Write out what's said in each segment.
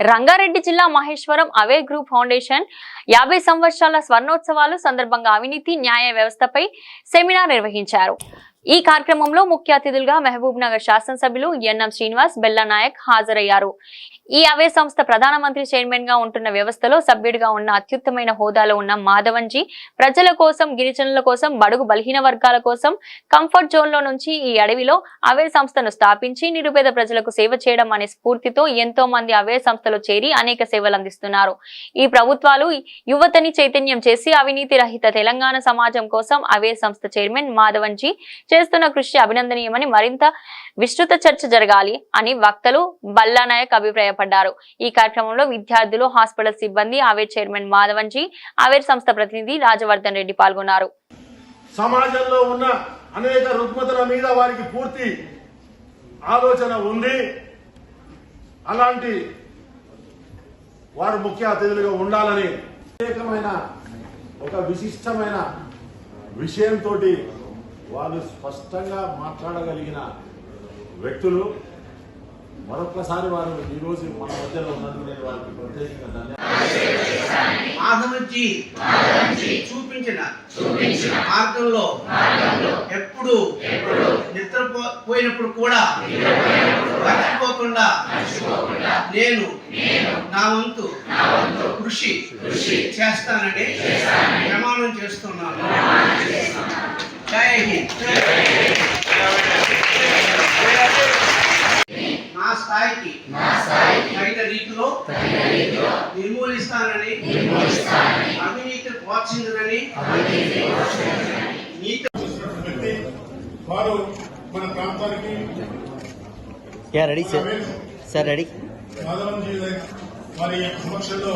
రంగారెడ్డి జిల్లా మహేశ్వరం అవే group foundation యాభై సంవత్సరాల స్వర్ణోత్సవాలు సందర్భంగా అవినీతి న్యాయ వ్యవస్థపై సెమినార్ నిర్వహించారు. ఈ కార్యక్రమంలో ముఖ్య అతిథులుగా మహబూబ్ నగర్ శాసనసభ్యులు ఎన్ఎం శ్రీనివాస్ బెల్లనాయక్ హాజరయ్యారు. ఈ అవే సంస్థ ప్రధానమంత్రి చైర్మన్గా ఉంటున్న వ్యవస్థలో సభ్యుడిగా ఉన్న అత్యుత్తమైన హోదాలో ఉన్న మాధవన్జీ ప్రజల కోసం గిరిజనుల కోసం బడుగు బలహీన వర్గాల కోసం కంఫర్ట్ జోన్లో నుంచి ఈ అడవిలో అవే సంస్థను స్థాపించి నిరుపేద ప్రజలకు సేవ చేయడం అనే స్ఫూర్తితో ఎంతో మంది అవే సంస్థలో చేరి అనేక సేవలు అందిస్తున్నారు. ఈ ప్రభుత్వాలు యువతని చైతన్యం చేసి అవినీతి రహిత తెలంగాణ సమాజం కోసం అవే సంస్థ చైర్మన్ మాధవన్జీ చేస్తున్న కృషి అభినందనీయమని మరింత విస్తృత చర్చ జరగాలి అని వక్తలు బల్లానాయక్ అభిప్రాయపడ్డారు. ఈ కార్యక్రమంలో విద్యార్థులు హాస్పిటల్ సిబ్బంది ఆవేర్ చైర్మన్ మాధవన్జీ ఆవేర్ సంస్థ ప్రతినిధి రాజవర్ధన్ రెడ్డి పాల్గొన్నారు. సమాజంలో ఉన్న అనేక రుగ్మతల మీద వారికి పూర్తి ఆలోచన ఉంది. అలాంటి వారు ముఖ్య అతిథులుగా ఉండాలని ప్రత్యేకమైన ఒక విశిష్టమైన విషయంతో వాళ్ళు స్పష్టంగా మాట్లాడగలిగిన వ్యక్తులు మరొక్కసారి వారు ఈరోజు మన మధ్యలో ఉన్నందుకు నేను వారికి ప్రత్యేకంగా ధన్యవాదాలు. చూపించిన మార్గంలో ఎప్పుడు నిద్రపోయినప్పుడు కూడా మర్చిపోకుండా నేను నా వంతు కృషి చేస్తానని ప్రమాణం చేస్తున్నాను. జై హింద్ నా స్థాయికి తగిన రీతిలో నిర్మూలిస్తానని అవినీతి ప్రోత్సహించనని నీతి వారు మన ప్రాంతానికి యా రెడీ సార్ సార్ రెడీ వారి సమక్షంలో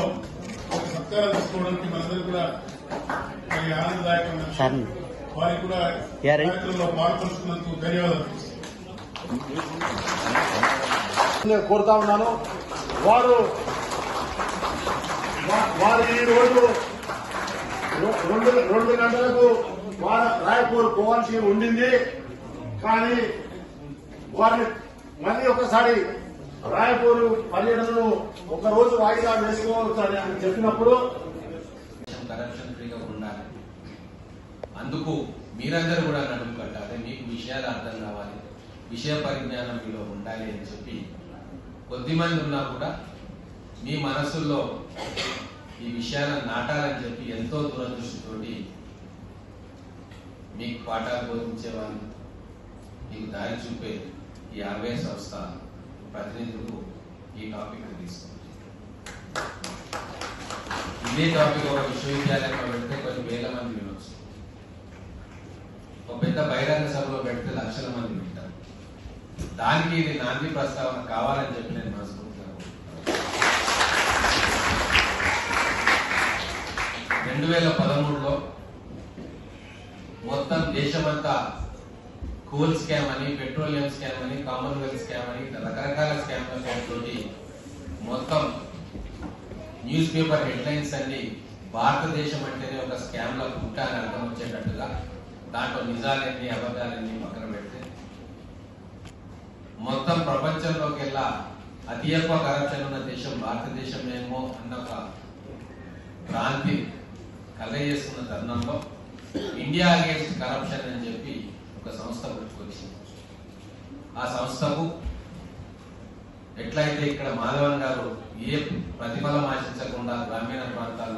ఒక సత్కారం తీసుకోవడానికి మనందరూ కూడా మరి ఆనందదాయకమైన వారికి కూడా. కార్యక్రమంలో ధన్యవాదాలు. కోరుతా ఉన్నాను. వారు వారు ఈ రోజు రెండు రెండు గంటలకు వారు రాయపూర్ పోవాల్సి ఉండింది. కానీ వారిని మళ్ళీ ఒకసారి రాయపూర్ పర్యటనను ఒక రోజు వాయిదా వేసుకోవచ్చు అని అని చెప్పినప్పుడు కరప్షన్ ఫ్రీగా ఉండాలి అందుకు మీరందరూ కూడా నడుము కట్టాలి. మీకు విషయాలు అర్థం కావాలి. విషయ పరిజ్ఞానం మీలో ఉండాలి అని చెప్పి కొద్దిమంది ఉన్నా కూడా మీ మనసుల్లో ఈ విషయాలను నాటాలని చెప్పి ఎంతో దురదృష్టితోటి మీకు పాఠాలు బోధించే వాళ్ళు మీకు దారి చూపే ఈ ఆర్వే సంస్థ ప్రతినిధులు ఈ టాపిక్ తీసుకుంటుంది ఇదే టాపిక్ ఒక విశ్వవిద్యాలయంలో పెడితే కొన్ని వేల మంది వినొచ్చు ఒక పెద్ద బహిరంగ సభలో పెడితే లక్షల మంది వింటారు. దానికి ఇది నాంది ప్రస్తావన కావాలని చెప్పి నేను మనస్ఫూర్తిగా రెండు వేల పదమూడులో మొత్తం దేశమంతా కోల్ స్కామ్ అని పెట్రోలియం స్కామ్ అని కామన్వెల్త్ స్కామ్ అని రకరకాల స్కామ్ల తోటి మొత్తం న్యూస్ పేపర్ హెడ్లైన్స్ అన్ని భారతదేశం అంటేనే ఒక స్కామ్ లా పుట్ట అని అర్థం వచ్చేటట్టుగా దాంట్లో నిజాలన్నీ అబద్ధాలన్నీ పక్కన పెడితే మొత్తం ప్రపంచంలోకి వెళ్ళా అతి ఎక్కువ కరప్షన్ ఉన్న దేశం భారతదేశంలో ఏమో అన్న ఒక భ్రాంతి కలగజేస్తున్న తరుణంలో ఇండియా అగేన్స్ట్ కరప్షన్ అని చెప్పి ఒక సంస్థ పుట్టుకొచ్చింది ఆ సంస్థకు ఎట్లయితే ఇక్కడ మాధవన్ గారు ఏ ప్రతిఫలం ఆశించకుండా గ్రామీణ ప్రాంతాల్లో